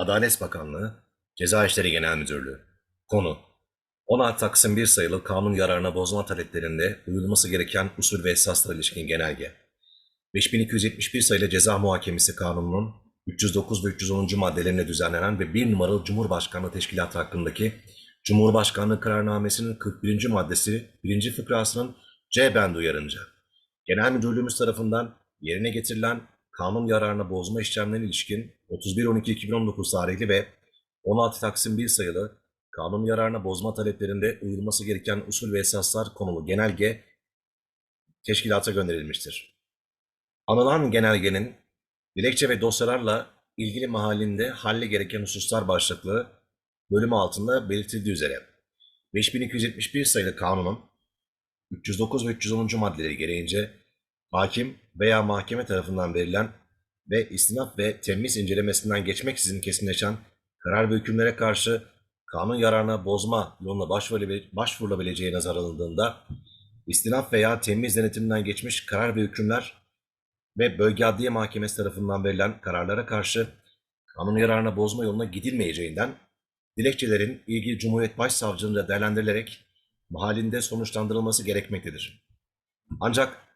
Adalet Bakanlığı, Ceza İşleri Genel Müdürlüğü. Konu 16 Taksim 1 sayılı kanun yararına bozma taleplerinde uyulması gereken usul ve esaslara ilişkin genelge. 5271 sayılı Ceza Muhakemesi Kanunu'nun 309 ve 310. maddelerine düzenlenen ve 1 numaralı Cumhurbaşkanlığı Teşkilatı hakkındaki Cumhurbaşkanlığı kararnamesinin 41. maddesi 1. fıkrasının C bendi uyarınca Genel Müdürlüğümüz tarafından yerine getirilen kanun yararına bozma işlemlerine ilişkin 31.12.2019 tarihli ve 16 Taksim 1 sayılı kanun yararına bozma taleplerinde uyulması gereken usul ve esaslar konulu genelge teşkilata gönderilmiştir. Anılan genelgenin dilekçe ve dosyalarla ilgili mahallinde halle gereken hususlar başlıklı bölümü altında belirtildiği üzere 5271 sayılı kanunun 309 ve 310. maddeleri gereğince hakim veya mahkeme tarafından verilen ve istinaf ve temiz incelemesinden geçmeksizin kesinleşen karar ve hükümlere karşı kanun yararına bozma yoluna başvurulabil- başvurulabileceği nazar alındığında istinaf veya temiz denetiminden geçmiş karar ve hükümler ve bölge adliye mahkemesi tarafından verilen kararlara karşı kanun yararına bozma yoluna gidilmeyeceğinden dilekçelerin ilgili Cumhuriyet Başsavcılığınca değerlendirilerek mahallinde sonuçlandırılması gerekmektedir. Ancak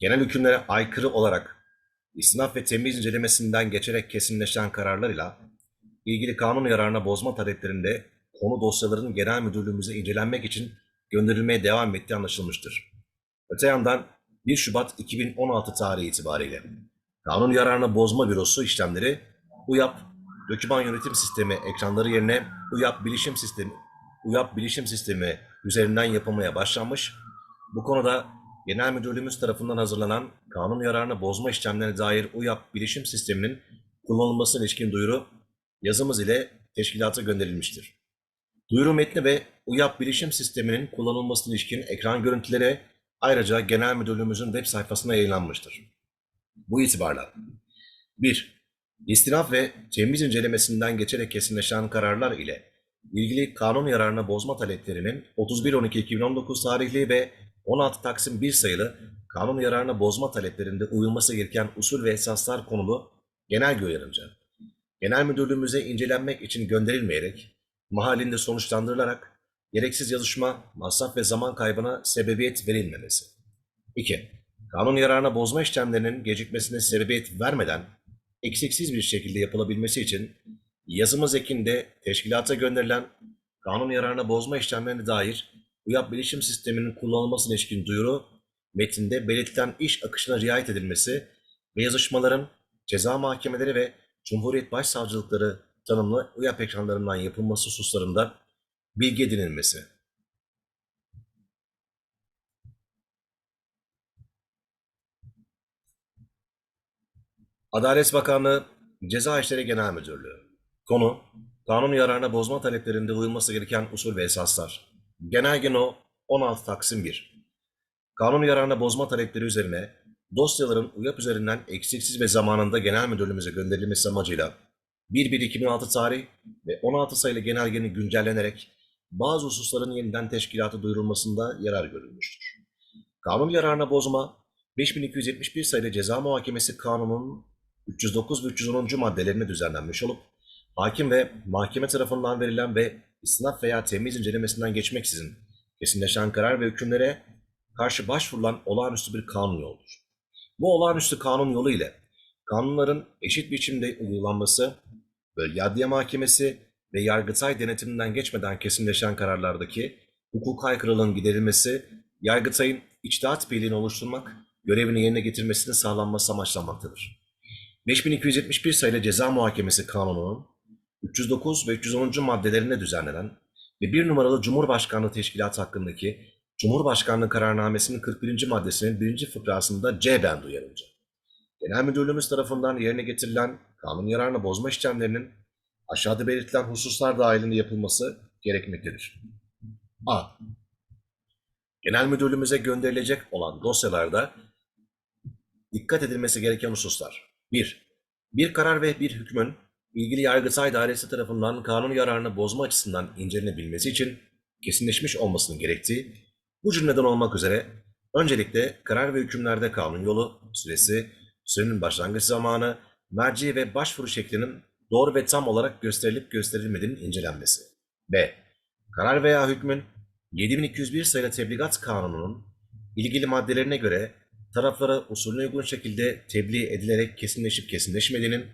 genel hükümlere aykırı olarak istinaf ve temiz incelemesinden geçerek kesinleşen kararlarıyla ilgili kanun yararına bozma taleplerinde konu dosyaların genel müdürlüğümüze incelenmek için gönderilmeye devam ettiği anlaşılmıştır. Öte yandan 1 Şubat 2016 tarihi itibariyle kanun yararına bozma bürosu işlemleri UYAP Döküman Yönetim Sistemi ekranları yerine UYAP Bilişim Sistemi UYAP Bilişim Sistemi üzerinden yapılmaya başlanmış. Bu konuda Genel Müdürlüğümüz tarafından hazırlanan kanun yararına bozma işlemlerine dair UYAP Bilişim Sistemi'nin kullanılmasına ilişkin duyuru yazımız ile teşkilata gönderilmiştir. Duyuru metni ve UYAP Bilişim Sistemi'nin kullanılmasına ilişkin ekran görüntüleri ayrıca Genel Müdürlüğümüzün web sayfasına yayınlanmıştır. Bu itibarla 1. İstinaf ve temiz incelemesinden geçerek kesinleşen kararlar ile ilgili kanun yararına bozma taleplerinin 31.12.2019 tarihli ve 16 Taksim 1 sayılı kanun yararına bozma taleplerinde uyulması gereken usul ve esaslar konulu genelge uyarınca Genel Müdürlüğümüze incelenmek için gönderilmeyerek mahallinde sonuçlandırılarak gereksiz yazışma, masraf ve zaman kaybına sebebiyet verilmemesi. 2. Kanun yararına bozma işlemlerinin gecikmesine sebebiyet vermeden eksiksiz bir şekilde yapılabilmesi için yazımız ekinde teşkilata gönderilen kanun yararına bozma işlemlerine dair UYAP bilişim sisteminin kullanılmasına ilişkin duyuru metinde belirtilen iş akışına riayet edilmesi ve yazışmaların ceza mahkemeleri ve Cumhuriyet Başsavcılıkları tanımlı UYAP ekranlarından yapılması hususlarında bilgi edinilmesi. Adalet Bakanlığı Ceza İşleri Genel Müdürlüğü Konu Kanun yararına bozma taleplerinde uyulması gereken usul ve esaslar. Genelge No 16 Taksim 1 Kanun yararına bozma talepleri üzerine dosyaların UYAP üzerinden eksiksiz ve zamanında genel müdürlüğümüze gönderilmesi amacıyla 1-1-2006 tarih ve 16 sayılı genelgenin güncellenerek bazı hususların yeniden teşkilata duyurulmasında yarar görülmüştür. Kanun yararına bozma 5271 sayılı Ceza Muhakemesi Kanunu'nun 309 ve 310. maddelerine düzenlenmiş olup hakim ve mahkeme tarafından verilen ve istinaf veya temiz incelemesinden geçmeksizin kesinleşen karar ve hükümlere karşı başvurulan olağanüstü bir kanun yoludur. Bu olağanüstü kanun yolu ile kanunların eşit biçimde uygulanması, bölge adliye mahkemesi ve yargıtay denetiminden geçmeden kesinleşen kararlardaki hukuk aykırılığın giderilmesi, yargıtayın içtihat birliğini oluşturmak, görevini yerine getirmesinin sağlanması amaçlanmaktadır. 5271 sayılı Ceza Muhakemesi Kanunu'nun 309 ve 310. maddelerinde düzenlenen ve 1 numaralı Cumhurbaşkanlığı Teşkilatı hakkındaki Cumhurbaşkanlığı kararnamesinin 41. maddesinin 1. fıkrasında C bendi uyarınca. Genel Müdürlüğümüz tarafından yerine getirilen kanun yararına bozma işlemlerinin aşağıda belirtilen hususlar dahilinde yapılması gerekmektedir. A. Genel Müdürlüğümüze gönderilecek olan dosyalarda dikkat edilmesi gereken hususlar. 1. Bir karar ve bir hükmün ilgili Yargıtay Dairesi tarafından kanun yararını bozma açısından incelenebilmesi için kesinleşmiş olmasının gerektiği, bu cümleden olmak üzere öncelikle karar ve hükümlerde kanun yolu, süresi, sürenin başlangıç zamanı, merci ve başvuru şeklinin doğru ve tam olarak gösterilip gösterilmediğinin incelenmesi. B. Karar veya hükmün 7201 sayılı tebligat kanununun ilgili maddelerine göre taraflara usulüne uygun şekilde tebliğ edilerek kesinleşip kesinleşmediğinin,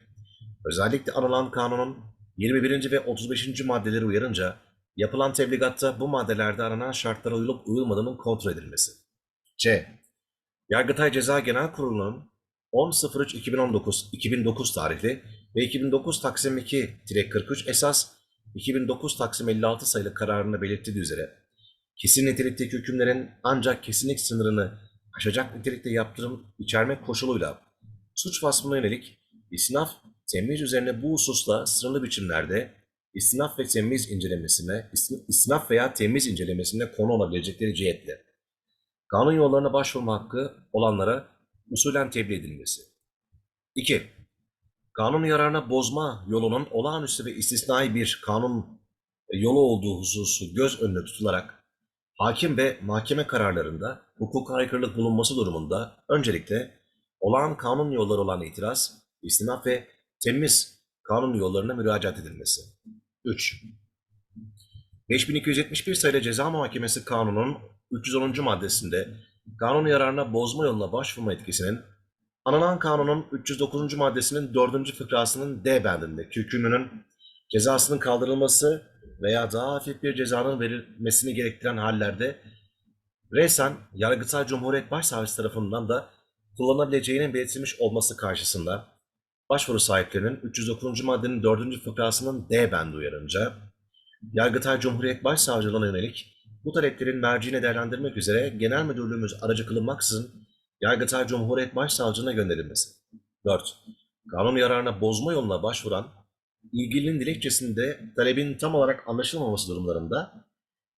özellikle anılan kanunun 21. ve 35. maddeleri uyarınca yapılan tebligatta bu maddelerde aranan şartlara uyulup uyulmadığının kontrol edilmesi. C. Yargıtay Ceza Genel Kurulu'nun 10.03.2019 tarihli ve 2009 Taksim 2-43 esas 2009 Taksim 56 sayılı kararında belirttiği üzere kesin nitelikteki hükümlerin ancak kesinlik sınırını aşacak nitelikte yaptırım içermek koşuluyla suç vasfına yönelik istinaf temiz üzerine bu hususla sınırlı biçimlerde istinaf ve temiz incelemesine, istin- istinaf veya temiz incelemesine konu olabilecekleri cihetle kanun yollarına başvurma hakkı olanlara usulen tebliğ edilmesi. 2. Kanun yararına bozma yolunun olağanüstü ve istisnai bir kanun yolu olduğu hususu göz önüne tutularak hakim ve mahkeme kararlarında hukuka aykırılık bulunması durumunda öncelikle olağan kanun yolları olan itiraz, istinaf ve temiz kanun yollarına müracaat edilmesi. 3. 5271 sayılı Ceza Muhakemesi Kanunu'nun 310. maddesinde kanun yararına bozma yoluna başvurma etkisinin Anılan kanunun 309. maddesinin 4. fıkrasının D bendindeki hükmünün cezasının kaldırılması veya daha hafif bir cezanın verilmesini gerektiren hallerde resen Yargıtay Cumhuriyet Başsavcısı tarafından da kullanabileceğinin belirtilmiş olması karşısında başvuru sahiplerinin 309. maddenin 4. fıkrasının D bendi uyarınca Yargıtay Cumhuriyet Başsavcılığına yönelik bu taleplerin merciine değerlendirmek üzere Genel Müdürlüğümüz aracı kılınmaksızın Yargıtay Cumhuriyet Başsavcılığına gönderilmesi. 4. Kanun yararına bozma yoluna başvuran, ilgilinin dilekçesinde talebin tam olarak anlaşılmaması durumlarında,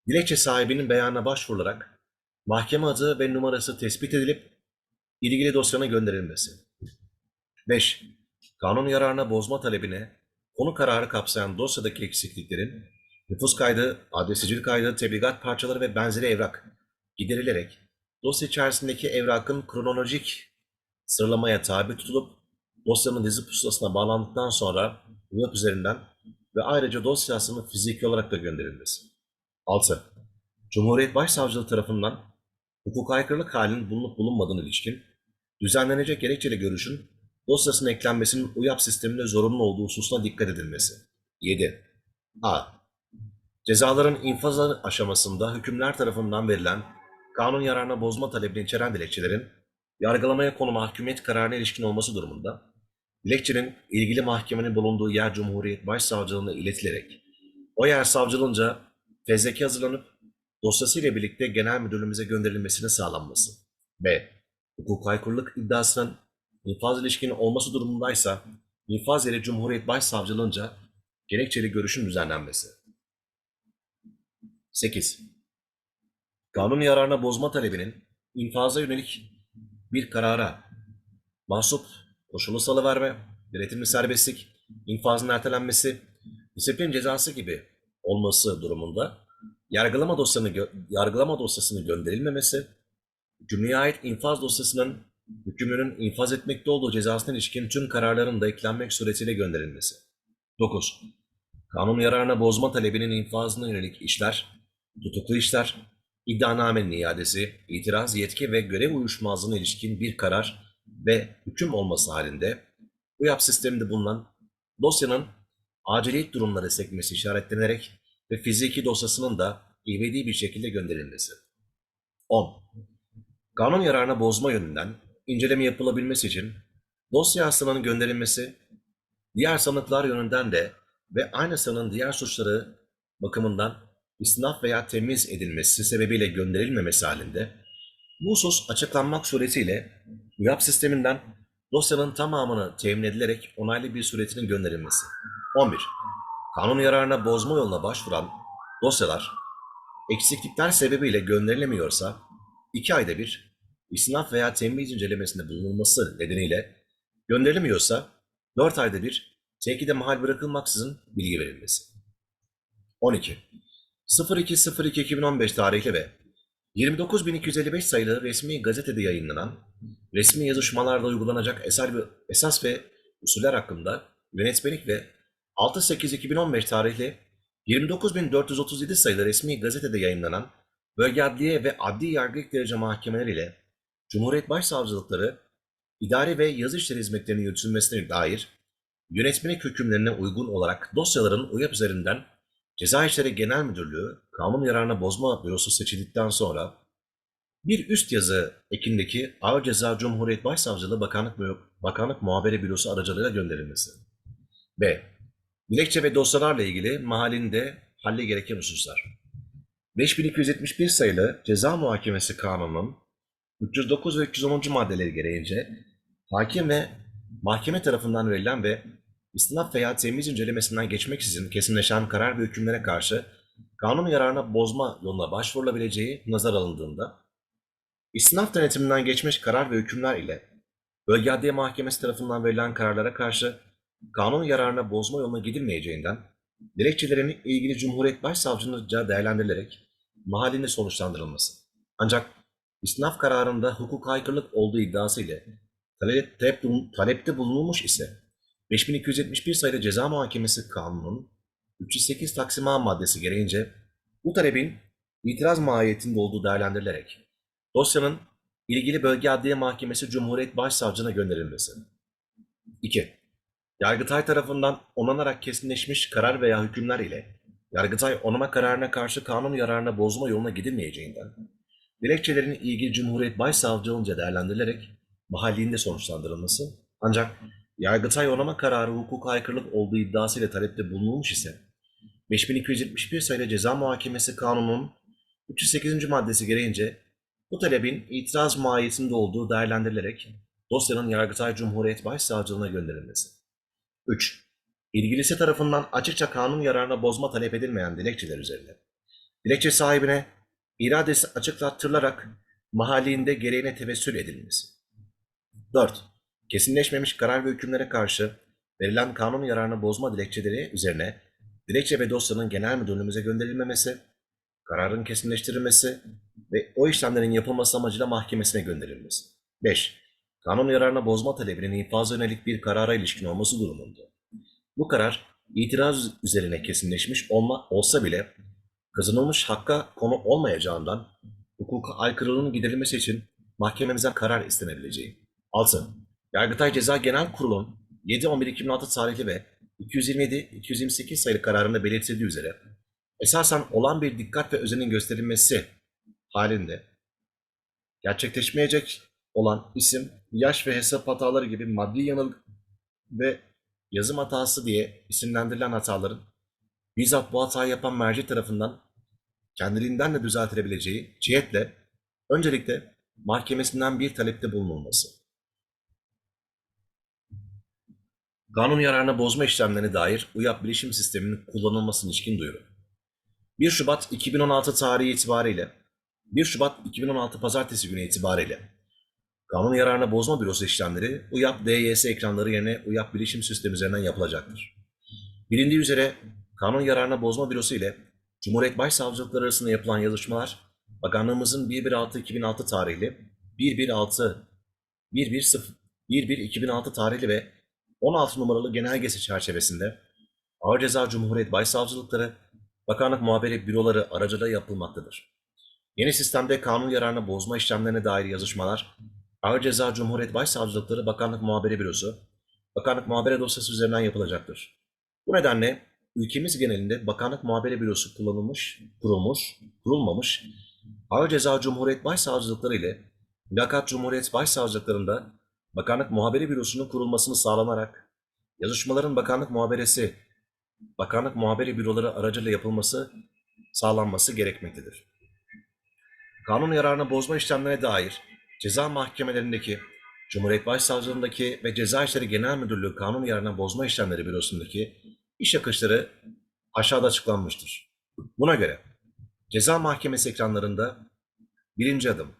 dilekçe sahibinin beyanına başvurularak mahkeme adı ve numarası tespit edilip ilgili dosyana gönderilmesi. 5. Kanun yararına bozma talebine konu kararı kapsayan dosyadaki eksikliklerin nüfus kaydı, adresicil kaydı, tebligat parçaları ve benzeri evrak giderilerek dosya içerisindeki evrakın kronolojik sıralamaya tabi tutulup dosyanın dizi pusulasına bağlandıktan sonra web üzerinden ve ayrıca dosyasının fiziki olarak da gönderilmesi. 6. Cumhuriyet Başsavcılığı tarafından hukuka aykırılık halinin bulunup bulunmadığına ilişkin düzenlenecek gerekçeli görüşün dosyasına eklenmesinin UYAP sisteminde zorunlu olduğu hususuna dikkat edilmesi. 7. A. Cezaların infaz aşamasında hükümler tarafından verilen kanun yararına bozma talebini içeren dilekçelerin yargılamaya konu mahkumiyet kararına ilişkin olması durumunda dilekçenin ilgili mahkemenin bulunduğu yer Cumhuriyet Başsavcılığına iletilerek o yer savcılığınca fezleke hazırlanıp dosyasıyla birlikte genel müdürlüğümüze gönderilmesine sağlanması. B. Hukuk aykırılık iddiasının infaz ilişkin olması durumundaysa infaz yeri Cumhuriyet Başsavcılığınca gerekçeli görüşün düzenlenmesi. 8. Kanun yararına bozma talebinin infaza yönelik bir karara mahsup koşulu salıverme, denetimli serbestlik, infazın ertelenmesi, disiplin cezası gibi olması durumunda yargılama dosyanı gö- yargılama dosyasının gönderilmemesi, hükümlüye ait infaz dosyasının hükümlünün infaz etmekte olduğu cezasına ilişkin tüm kararların da eklenmek suretiyle gönderilmesi. 9. Kanun yararına bozma talebinin infazına yönelik işler, tutuklu işler, iddianamenin iadesi, itiraz, yetki ve görev uyuşmazlığına ilişkin bir karar ve hüküm olması halinde UYAP sisteminde bulunan dosyanın aciliyet durumları sekmesi işaretlenerek ve fiziki dosyasının da ivedi bir şekilde gönderilmesi. 10. Kanun yararına bozma yönünden inceleme yapılabilmesi için dosya hastanın gönderilmesi, diğer sanıklar yönünden de ve aynı sanığın diğer suçları bakımından istinaf veya temiz edilmesi sebebiyle gönderilmemesi halinde bu husus açıklanmak suretiyle UYAP sisteminden dosyanın tamamını temin edilerek onaylı bir suretinin gönderilmesi. 11. Kanun yararına bozma yoluna başvuran dosyalar eksiklikler sebebiyle gönderilemiyorsa 2 ayda bir istinaf veya temiz incelemesinde bulunulması nedeniyle gönderilemiyorsa 4 ayda bir tekide mahal bırakılmaksızın bilgi verilmesi. 12. 02.02.2015 tarihli ve 29.255 sayılı resmi gazetede yayınlanan resmi yazışmalarda uygulanacak eser ve, esas ve usuller hakkında yönetmelik ve 6-8-2015 tarihli 29.437 sayılı resmi gazetede yayınlanan bölge adliye ve adli yargı ilk derece mahkemeleri ile Cumhuriyet Başsavcılıkları idari ve yazı işleri hizmetlerinin yürütülmesine dair yönetmelik hükümlerine uygun olarak dosyaların UYAP üzerinden Ceza İşleri Genel Müdürlüğü Kanun Yararına Bozma Bürosu seçildikten sonra bir üst yazı ekindeki Ağır Ceza Cumhuriyet Başsavcılığı Bakanlık, Bakanlık Muhabere Bürosu aracılığıyla gönderilmesi. B. Dilekçe ve dosyalarla ilgili mahallinde halle gereken hususlar. 5271 sayılı Ceza Muhakemesi Kanunu'nun 309 ve 310. maddeleri gereğince hakim ve mahkeme tarafından verilen ve istinaf veya temiz incelemesinden geçmeksizin kesinleşen karar ve hükümlere karşı kanun yararına bozma yoluna başvurulabileceği nazar alındığında, istinaf denetiminden geçmiş karar ve hükümler ile Bölge Adliye Mahkemesi tarafından verilen kararlara karşı kanun yararına bozma yoluna gidilmeyeceğinden, dilekçelerin ilgili Cumhuriyet Başsavcılığınca değerlendirilerek mahallinde sonuçlandırılması. Ancak istinaf kararında hukuk aykırılık olduğu iddiası ile talep, talep, talepte bulunulmuş ise 5271 sayılı Ceza Muhakemesi Kanunu'nun 308 Taksim A maddesi gereğince bu talebin itiraz mahiyetinde olduğu değerlendirilerek dosyanın ilgili Bölge Adliye Mahkemesi Cumhuriyet Başsavcılığına gönderilmesi. 2. Yargıtay tarafından onanarak kesinleşmiş karar veya hükümler ile Yargıtay onama kararına karşı kanun yararına bozma yoluna gidilmeyeceğinden, dilekçelerin ilgili Cumhuriyet Başsavcılığınca değerlendirilerek mahallinde sonuçlandırılması, ancak Yargıtay onama kararı hukuka aykırılık olduğu iddiasıyla talepte bulunulmuş ise, 5271 sayılı Ceza Muhakemesi Kanunu'nun 308. maddesi gereğince bu talebin itiraz mahiyetinde olduğu değerlendirilerek dosyanın Yargıtay Cumhuriyet Başsavcılığına gönderilmesi. 3. İlgilisi tarafından açıkça kanun yararına bozma talep edilmeyen dilekçeler üzerine. Dilekçe sahibine iradesi açıklattırılarak mahallinde gereğine tevessül edilmesi. 4. Kesinleşmemiş karar ve hükümlere karşı verilen kanun yararına bozma dilekçeleri üzerine dilekçe ve dosyanın genel müdürlüğümüze gönderilmemesi, kararın kesinleştirilmesi ve o işlemlerin yapılması amacıyla mahkemesine gönderilmesi. 5. Kanun yararına bozma talebinin infaza yönelik bir karara ilişkin olması durumunda. Bu karar itiraz üzerine kesinleşmiş olma, olsa bile kazanılmış hakka konu olmayacağından hukuka aykırılığının giderilmesi için mahkememizden karar istenebileceği. 6. Yargıtay Ceza Genel Kurulu'nun 7-11-2006 tarihli ve 227-228 sayılı kararında belirtildiği üzere esasen olan bir dikkat ve özenin gösterilmesi halinde gerçekleşmeyecek olan isim, yaş ve hesap hataları gibi maddi yanılgı ve yazım hatası diye isimlendirilen hataların bizzat bu hatayı yapan merci tarafından kendiliğinden de düzeltilebileceği cihetle öncelikle mahkemesinden bir talepte bulunulması. Kanun yararına bozma işlemlerine dair UYAP bilişim sisteminin kullanılmasına ilişkin duyuru. 1 Şubat 2016 tarihi itibariyle 1 Şubat 2016 Pazartesi günü itibariyle Kanun yararına bozma bürosu işlemleri UYAP DYS ekranları yerine UYAP bilişim sistemi üzerinden yapılacaktır. Bilindiği üzere kanun yararına bozma bürosu ile Cumhuriyet Başsavcılıkları arasında yapılan yazışmalar Bakanlığımızın 116-2006 tarihli 116 110 11-2006 tarihli ve 16 numaralı genelgesi çerçevesinde Ağır Ceza Cumhuriyet Başsavcılıkları, Bakanlık Muhabere Büroları aracılığıyla yapılmaktadır. Yeni sistemde kanun yararına bozma işlemlerine dair yazışmalar, Ağır Ceza Cumhuriyet Başsavcılıkları Bakanlık Muhabere Bürosu, Bakanlık Muhabere Dosyası üzerinden yapılacaktır. Bu nedenle ülkemiz genelinde Bakanlık Muhabere Bürosu kullanılmış, kurulmuş, kurulmamış, Ağır Ceza Cumhuriyet Başsavcılıkları ile Mülakat Cumhuriyet Başsavcılıklarında Bakanlık Muhabere Bürosu'nun kurulmasını sağlanarak yazışmaların bakanlık muhaberesi, bakanlık muhabere büroları aracılığıyla yapılması sağlanması gerekmektedir. Kanun yararına bozma işlemlerine dair ceza mahkemelerindeki, Cumhuriyet Başsavcılığındaki ve Ceza İşleri Genel Müdürlüğü Kanun yararına bozma işlemleri bürosundaki iş akışları aşağıda açıklanmıştır. Buna göre ceza mahkemesi ekranlarında birinci adım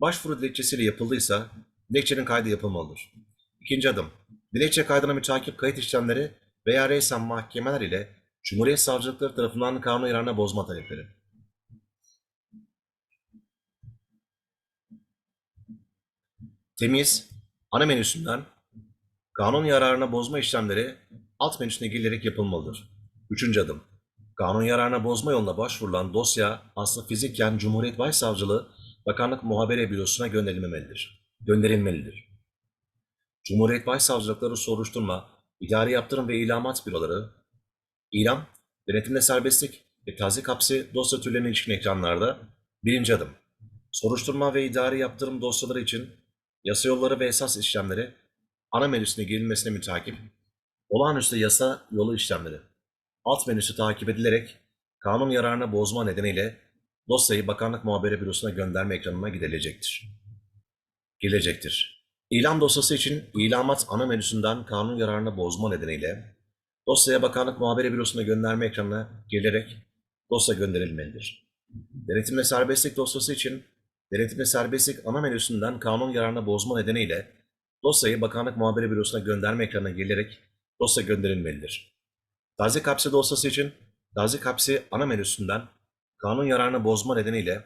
başvuru dilekçesiyle yapıldıysa dilekçenin kaydı yapılmalıdır. İkinci adım, dilekçe kaydına mütakip kayıt işlemleri veya reysen mahkemeler ile Cumhuriyet Savcılıkları tarafından kanun yararına bozma talepleri. Temiz, ana menüsünden kanun yararına bozma işlemleri alt menüsüne girilerek yapılmalıdır. Üçüncü adım. Kanun yararına bozma yoluna başvurulan dosya aslı fizikken Cumhuriyet Başsavcılığı Bakanlık Muhabere Bürosu'na gönderilmemelidir. Gönderilmelidir. Cumhuriyet Başsavcılıkları soruşturma, idari yaptırım ve ilamat büroları, ilam, denetimle serbestlik ve tazik hapsi dosya türlerine ilişkin ekranlarda birinci adım. Soruşturma ve idari yaptırım dosyaları için yasa yolları ve esas işlemleri ana menüsüne girilmesine mütakip, olağanüstü yasa yolu işlemleri alt menüsü takip edilerek kanun yararına bozma nedeniyle dosyayı Bakanlık Muhabere Bürosu'na gönderme ekranına gidilecektir. Gelecektir. İlam dosyası için ilamat ana menüsünden kanun yararına bozma nedeniyle dosyaya Bakanlık Muhabere Bürosu'na gönderme ekranına gelerek dosya gönderilmelidir. Denetim ve serbestlik dosyası için denetim ve serbestlik ana menüsünden kanun yararına bozma nedeniyle dosyayı Bakanlık Muhabere Bürosu'na gönderme ekranına gelerek dosya gönderilmelidir. Tazik hapsi dosyası için tazik hapsi ana menüsünden kanun yararına bozma nedeniyle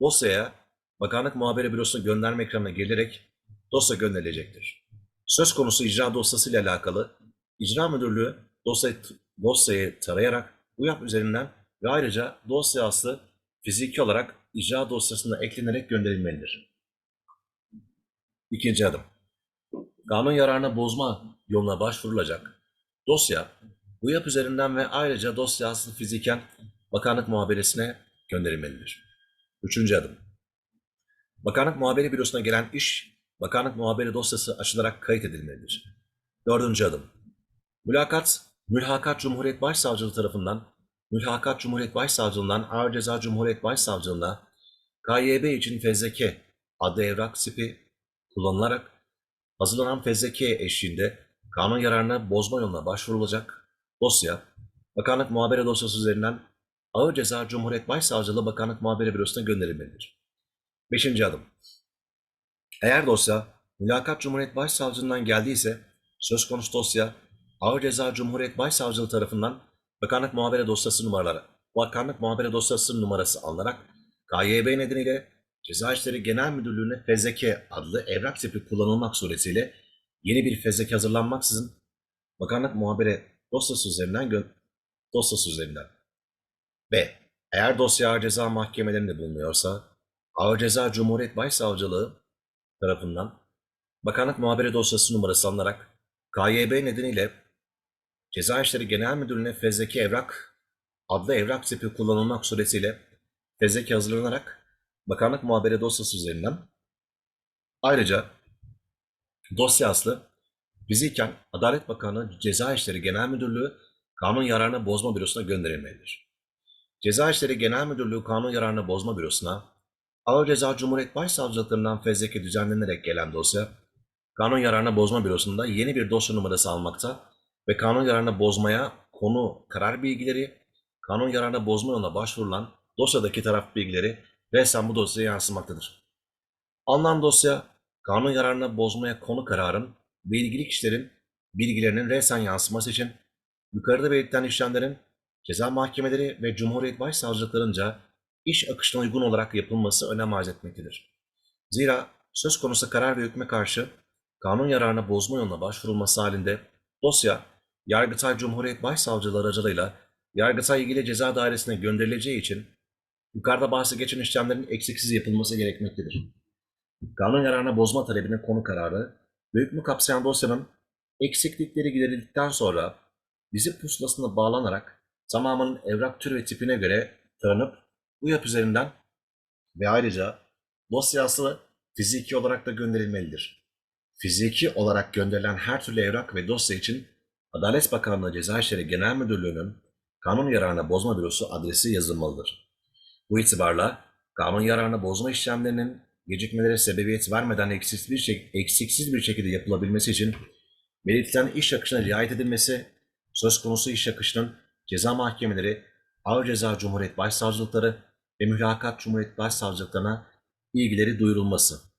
dosyaya Bakanlık Muhabere Bürosu'na gönderme ekranına gelerek dosya gönderilecektir. Söz konusu icra dosyası ile alakalı icra müdürlüğü dosyayı, dosyayı tarayarak UYAP üzerinden ve ayrıca dosya aslı fiziki olarak icra dosyasına eklenerek gönderilmelidir. İkinci adım. Kanun yararına bozma yoluna başvurulacak. Dosya UYAP üzerinden ve ayrıca dosya aslı fiziken Bakanlık Muhaberesine gönderilmelidir. Üçüncü adım. Bakanlık Muhabere Bürosu'na gelen iş, Bakanlık Muhabere dosyası açılarak kayıt edilmelidir. Dördüncü adım. Mülakat, Mülhakat Cumhuriyet Başsavcılığı tarafından, Mülhakat Cumhuriyet Başsavcılığından Ağır Ceza Cumhuriyet Başsavcılığına KYB için fezleke adlı evrak sipi kullanılarak hazırlanan fezleke eşliğinde kanun yararına bozma yoluna başvurulacak dosya, Bakanlık Muhabere dosyası üzerinden Ağır Ceza Cumhuriyet Başsavcılığı Bakanlık Muhabere Bürosu'na gönderilmelidir. Beşinci adım. Eğer dosya Mülakat Cumhuriyet Başsavcılığından geldiyse söz konusu dosya Ağır Ceza Cumhuriyet Başsavcılığı tarafından Bakanlık Muhabere Dosyası numaraları, Bakanlık Muhabere Dosyası numarası alınarak KYB nedeniyle Ceza İşleri Genel Müdürlüğü'ne fezleke adlı evrak tipi kullanılmak suretiyle yeni bir fezleke hazırlanmaksızın Bakanlık Muhabere Dosyası üzerinden gö- dosyası üzerinden. B. Eğer dosya Ağır Ceza Mahkemelerinde bulunuyorsa Ağır Ceza Cumhuriyet Başsavcılığı tarafından Bakanlık Muhabere Dosyası numarası alınarak KYB nedeniyle Ceza İşleri Genel Müdürlüğü'ne fezleke evrak adlı evrak tipi kullanılmak suretiyle fezleke hazırlanarak Bakanlık Muhabere Dosyası üzerinden ayrıca dosya aslı fiziken Adalet Bakanlığı Ceza İşleri Genel Müdürlüğü Kanun Yararına Bozma Bürosu'na gönderilmelidir. Ceza İşleri Genel Müdürlüğü Kanun Yararına Bozma Bürosu'na Ağır Ceza Cumhuriyet Başsavcılıklarından fezleke düzenlenerek gelen dosya, Kanun Yararına Bozma Bürosu'nda yeni bir dosya numarası almakta ve kanun yararına bozmaya konu karar bilgileri, kanun yararına bozma yoluna başvurulan dosyadaki taraf bilgileri resmen bu dosyaya yansımaktadır. Alınan dosya, kanun yararına bozmaya konu kararın ve ilgili kişilerin bilgilerinin resen yansıması için yukarıda belirtilen işlemlerin ceza mahkemeleri ve Cumhuriyet Başsavcılıklarınca iş akışına uygun olarak yapılması önem arz etmektedir. Zira söz konusu karar ve hükme karşı kanun yararına bozma yoluna başvurulması halinde dosya Yargıtay Cumhuriyet Başsavcılığı aracılığıyla Yargıtay ilgili ceza dairesine gönderileceği için yukarıda bahsi geçen işlemlerin eksiksiz yapılması gerekmektedir. Kanun yararına bozma talebinin konu kararı ve hükmü kapsayan dosyanın eksiklikleri giderildikten sonra vizit pusulasına bağlanarak tamamının evrak türü ve tipine göre taranıp bu yap üzerinden ve ayrıca dosyası fiziki olarak da gönderilmelidir. Fiziki olarak gönderilen her türlü evrak ve dosya için Adalet Bakanlığı Ceza İşleri Genel Müdürlüğü'nün kanun yararına bozma bürosu adresi yazılmalıdır. Bu itibarla kanun yararına bozma işlemlerinin gecikmelere sebebiyet vermeden eksiksiz bir, şek- eksiksiz bir şekilde yapılabilmesi için belirtilen iş akışına riayet edilmesi, söz konusu iş akışının ceza mahkemeleri, Ağır Ceza Cumhuriyet Başsavcılıkları ve Mülakat Cumhuriyet Başsavcılıklarına ilgileri duyurulması.